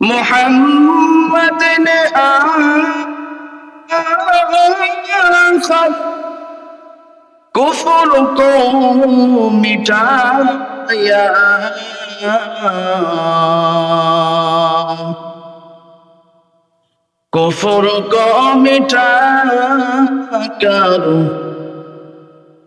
محمد نے کفر کو مٹایا کفر کو مٹا کر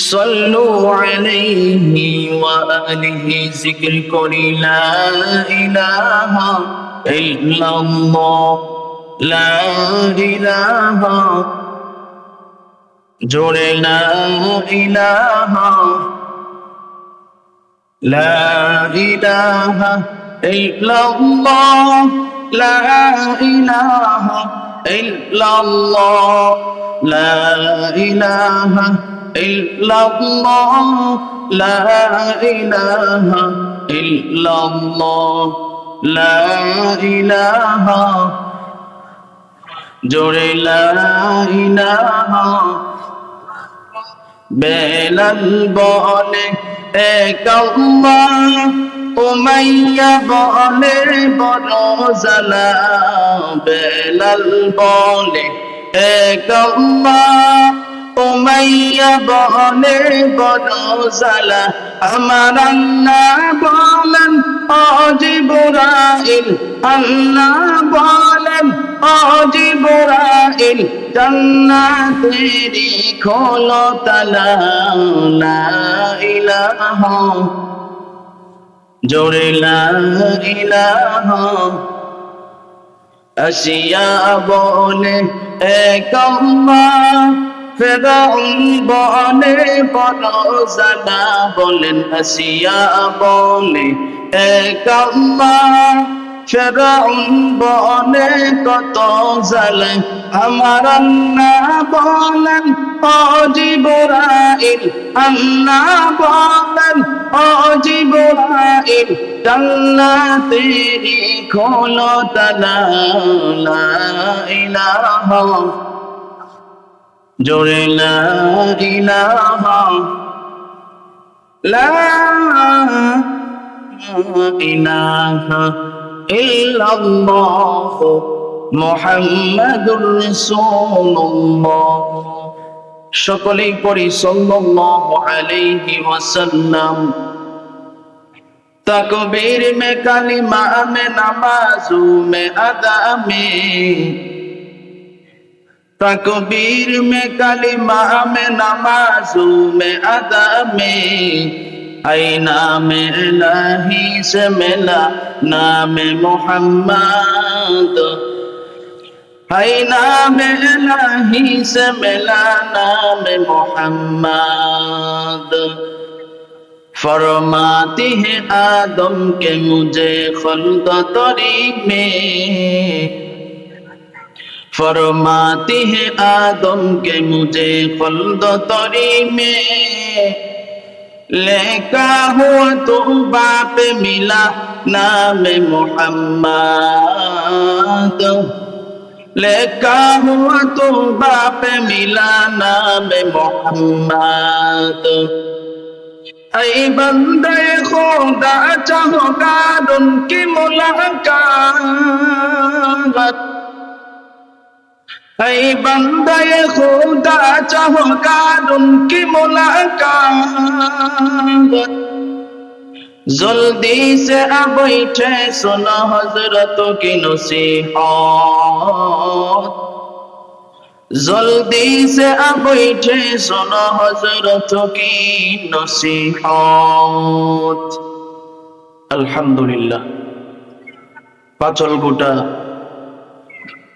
صلوا عليه وآله ذكر كل لا إله إلا الله. لا إله. جل لا إله لا إله إلا الله لا إله إلا الله لا إله إلا الله لا إله إلا الله لا إله জোরে লা ইলাহা বেলাল বলে এক আল্লাহ উমাইয়া বলে বড় জালা বেলাল বলে এক আল্লাহ উমাইয়া বলে বড় জালা আমার আল্লাহ বলেন অজিবুরাইল আল্লাহ বলেন অজিবুরাইল জান্নাতেরি খোলো তালা, লা জোরে লা ইলাহা আসিয়া বলে এক আল্লাহ ফেরাউন বলে বড় জানা বলেন, আসিয়া বলে এক আল্লাহ ফেরাউন বলে কত জালে আমার আল্লাহ বলেন অজিবরাইল আল্লাহ বলেন অজিবরাইল জান্নাতেরি খোলো তালা ইলাহা জোরে সকলেই পরি সাল্লাল্লাহু আলাইহি ওয়াসাল্লাম। মে কালিমা মে নামাজ মে আদা মে তকবীর মে কালি মা নামাজু, মে আদামে আইনা মে মেলা নামে মোহাম্মদ। আইনা মে লাহি মেলা নামে মোহাম্মদ। ফরমাতি হে আদম কে মুজে খলদ তরি মে। फरमाती है आदम के मुझे खुल्द तरी में लेका हुआ तो बाप मिला नाम मोहम्मद लेका हुआ तो बाप मिला नाम मोहम्मद ऐ बंदे खुदा चाहोगा उनकी मुलाकात এই বন্দায় خدا چاہوگا কি کی জলদি সে আবৈঠে সোন হজরত কি নসিহত। জলদি সে আবৈঠে সোন হজরত কি নসিহত। আলহামদুলিল্লাহ। পাচল গোটা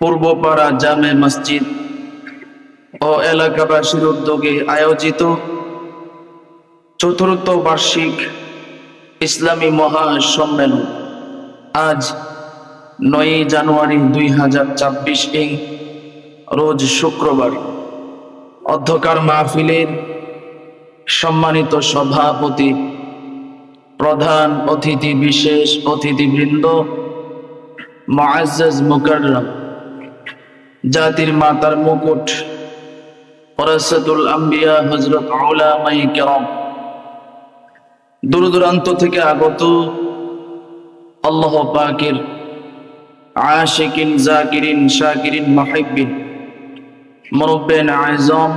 পূর্বপাড়া জামে মসজিদ ও এলাকাবাসীর উদ্যোগে আয়োজিত চতুর্থ বার্ষিক ইসলামী মহাসম্মেলন। আজ নয়ই জানুয়ারি দুই হাজার ছাব্বিশ ইং রোজ শুক্রবার। অধ্যকার মাহফিলের সম্মানিত সভাপতি, প্রধান অতিথি, বিশেষ অতিথিবৃন্দ মুআজ্জাজ মুকাররম। জাতির মাতার মুকুট। ওরাসাতুল আম্বিয়া হযরত উলামায়ে কেরাম। দূর দূরান্ত থেকে আগত আল্লাহ পাকের আশিকিন, জাকিরিন, শাকিরিন মাহিবিন মুরব্বেন, আজম,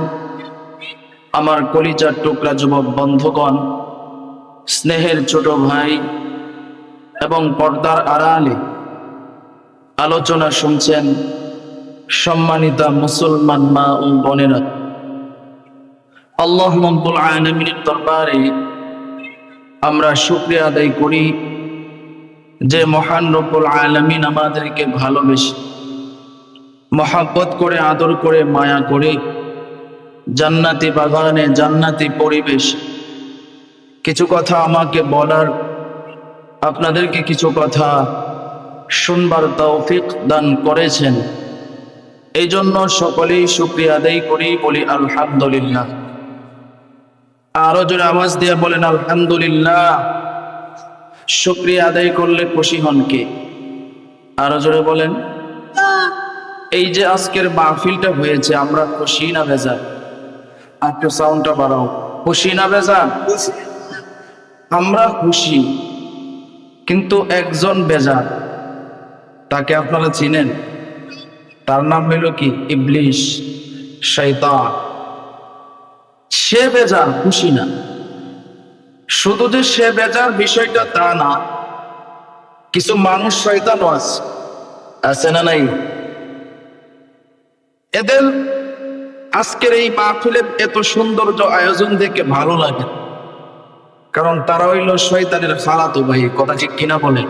আমার কলিজার টুকরা যুবক বন্ধুগণ, স্নেহের ছোট ভাই এবং পর্দার আড়ালে আলোচনা শুনছেন সম্মানিতা মুসলমান মা ও বোনেরা, আল্লাহ রব্বুল আলামিনের দরবারে আমরা শুকরিয়া আদায় করি যে মহান রব্বুল আলামিন আমাদেরকে ভালোবেসে, মহাব্বত করে, আদর করে, মায়া করে জান্নাতি বাগানে জান্নাতি পরিবেশ কিছু কথা আমাকে বলার, আপনাদেরকে কিছু কথা শুনবার তৌফিক দান করেছেন। এই জন্য সকলেই শুক্রিয়া আদায় করি, বলি আলহামদুলিল্লাহ। আরও জোরে আওয়াজ দিয়ে বলেন আলহামদুলিল্লাহ। শুক্রিয়া আদায় করলে খুশি হন কে? আরও জোরে বলেন, এই যে আজকের মাহফিলটা হয়েছে, আমরা খুশি না ভেজা একটু সাউন্ডটা বাড়াও। খুশি না ভেজা আমরা খুশি, কিন্তু একজন বেজার, তাকে আপনারা চিনেন? তার নাম হইল কি? ইবলিশ শৈতান সে বেজার, খুশি না। শুধু যে সে বেজার বিষয়টা তা না, কিছু মানুষ শয়তানও আছে। আছে না নাই? এদের আজকের এই মাহফিলের এত সৌন্দর্য আয়োজন দেখে ভালো লাগে। কারণ তারা হইল শয়তানের খালাতো ভাই, কথা ঠিক কিনা বলে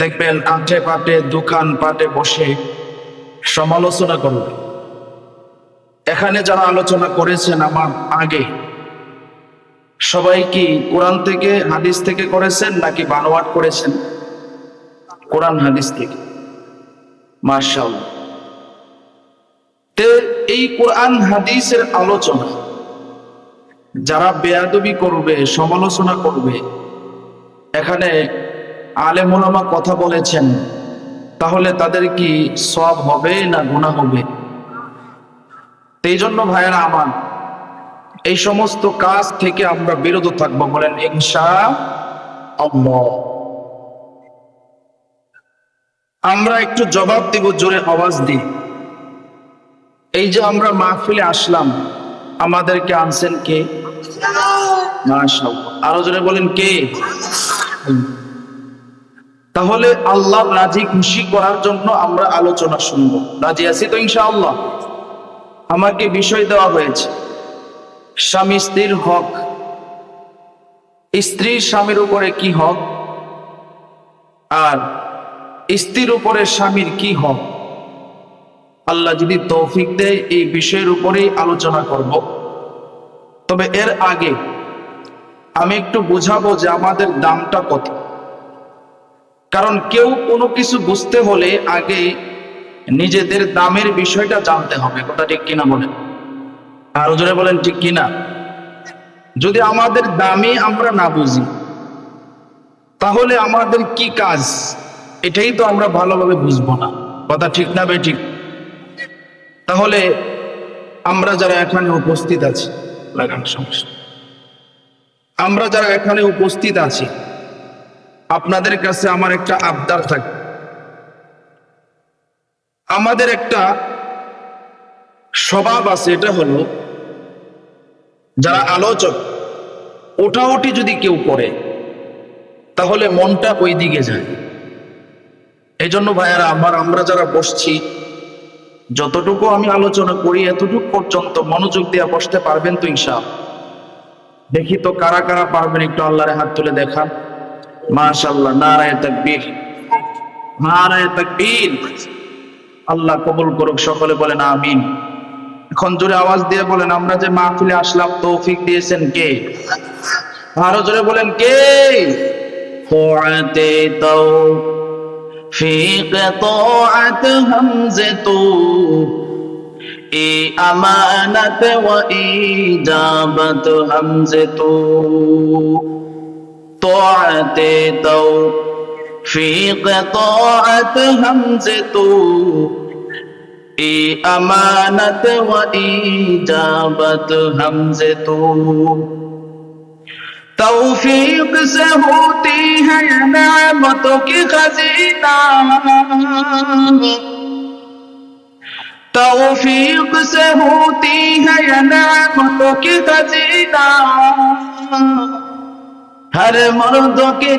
দেখবেন আটে পাটে, দোকান পাটে বসে সমালোচনা করবে এখানে যারা আলোচনা করেছেন আমার আগে, সবাই কি কোরআন থেকে, হাদিস থেকে করেছেন নাকি বানোয়াট করেছেন? কোরআন, হাদিস থেকে। মার্শাল এই কোরআন, হাদিসের আলোচনা, যারা বেয়াদবি করবে, সমালোচনা করবে, এখানে আলেমুলামা কথা বলেছেন তাহলে তাদের কি সব হবে না গুণা হবে? এই জন্য ভাইয়েরা আমার, এই সমস্ত কাজ থেকে আমরা বিরত থাকব বলেন আল্লাহ। আমরা একটু জবাব দিব, জোরে আওয়াজ দিই। এই যে আমরা মাহফিলে আসলাম, আমাদেরকে আনছেন কে। আরও জোরে বলেন কে? তাহলে আল্লাহ রাজি খুশি করার জন্য আমরা আলোচনা শুনব। রাজি আছি তো ইনশাআল্লাহ? আমাকে বিষয় দেওয়া হয়েছে। স্বামী স্ত্রীর হক। স্ত্রীর স্বামীর উপরে কি হক? আর স্ত্রীর উপরে স্বামীর কি হক? আল্লাহ যদি তৌফিক দেয়, এই বিষয়ের উপরেই আলোচনা করব। তবে এর আগে আমি একটু বুঝাবো যে আমাদের দামটা কত। কারণ কেউ কোনো কিছু বুঝতে হলে আগে নিজেদের দামের বিষয়টা জানতে হবে। কথা ঠিক কিনা বলেন? আরও জোরে বলেন, ঠিক কিনা? যদি আমাদের দামই আমরা না বুঝি, তাহলে আমাদের কি কাজ? এটাই তো আমরা ভালোভাবে বুঝব না। কথা ঠিক না বে ঠিক? তাহলে আমরা যারা এখানে উপস্থিত আছি, লাগান সমস্যা। আমরা যারা এখানে উপস্থিত আছি আপনাদের কাছে আমার একটা আবদার থাকে। আমাদের একটা স্বভাব আছে, এটা হলো যারা আলোচক ওঠাওটি যদি কেউ করে, তাহলে মনটা ওই দিকে যায়। এই জন্য ভাইয়ারা, আমার, আমরা যারা বসছি, যতটুকু আমি আলোচনা করি, এতটুকু পর্যন্ত মনোযোগ দিয়ে বসতে পারবেন তো ইনশাল দেখি তো কারা কারা পারবেন, একটু আল্লাহরে হাত তুলে দেখান। মাশাল্লাহ নারায় তাকবীর। নারায় তাকবীর। আল্লাহ কবুল করুক, সকলে বলেন আমিন। এখন জোরে আওয়াজ দিয়ে বলেন, আমরা যে মাহফিলে আসলাম, তৌফিক দিয়েছেন কে? আরও জোরে বলেন, কে? তোয়াতে তাও ফিক তোয়াত ই আমানত ওয়া ইজাবত হামজে طاعتي توفيق طاعة همزة إي أمانة وإجابة همزة توفیق سے ہوتی ہے نعمتوں کی خزینہ توفیق سے ہوتی ہے نعمتوں کی خزینہ ہر مرد کی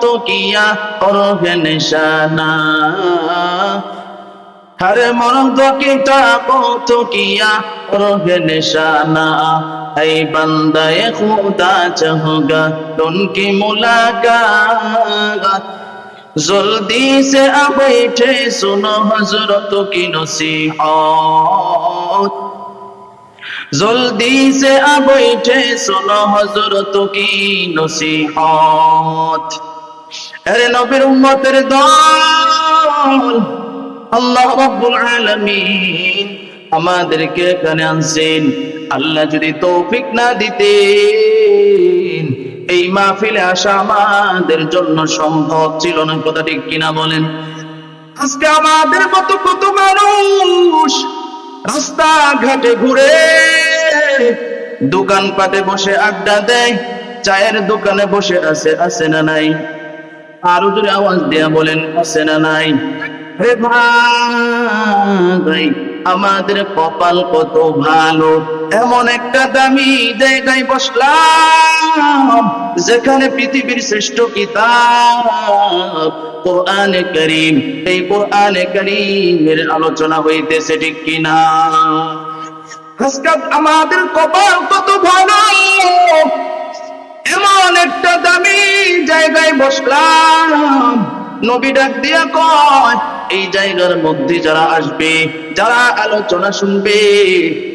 تو کیا قرب نشانہ ہر مرد کی تو کیا قرب نشانہ اے بندہ خدا چاہوں گا ان کی ملاقات جلدی سے اب بیٹھے سنو حضرت کی نصیحت जल्दी से अब बैठे सुनो हजरत की नसीहत আরে নবীর উম্মতের দল আল্লাহ রাব্বুল আলামিন আমাদেরকে এখানে আনছেন আল্লাহ যদি তৌফিক না দিতেন এই মাহফিলে আসা আমাদের জন্য সম্ভব ছিল না কথা ঠিক কিনা বলেন আজকে আমাদের মতো কত মানুষ রাস্তা ঘাটে ঘুরে দোকান পাটে বসে আড্ডা দেয়। চায়ের দোকানে বসে আছে আছে না নাই? আরও জোরে আওয়াজ দিয়া বলেন, আছে না নাই? হে ভাই, আমাদের কপাল কত ভালো। এমন একটা দামি জায়গায় বসলাম, যেখানে পৃথিবীর শ্রেষ্ঠ কিতাব, কোরআনে করিম। এই কোরআনে করিমের আলোচনা হইতেছে ঠিক কিনা? আজকাল আমাদের কপাল কত ভালো। এমন একটা দামি জায়গায় বসলাম। নবী ডাক দিয়া কয়, এই জায়গার মধ্যে যারা আসবে, যারা আলোচনা শুনবে,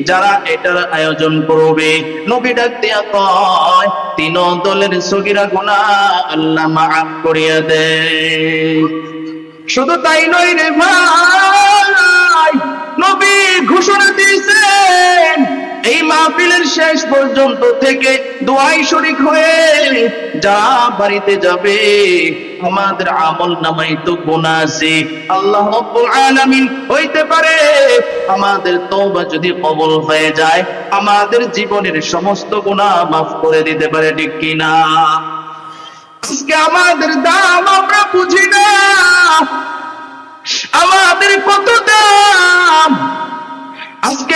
যারা এটার আয়োজন করবে, নবী ডাক দিয়া কয়, তিন দলের সগিরা গুণা আল্লাহ মাফ করিয়া দেয়। শুধু তাই নয় রে ভাই। নবী ঘোষণা দিয়েছেন, এই মাহফিলের শেষ পর্যন্ত থেকে দোয়াই শরিক হয়ে যা বাড়িতে যাবে, আমাদের আমল নামাই তো গুণা আছে। আল্লাহ আলামিন হইতে পারে, আমাদের যদি কবুল হয়ে যায়, আমাদের জীবনের সমস্ত গুনাহ মাফ করে দিতে পারে, ঠিক কিনা? আজকে আমাদের দাম আমরা বুঝি না। আমাদের কত দাম? আজকে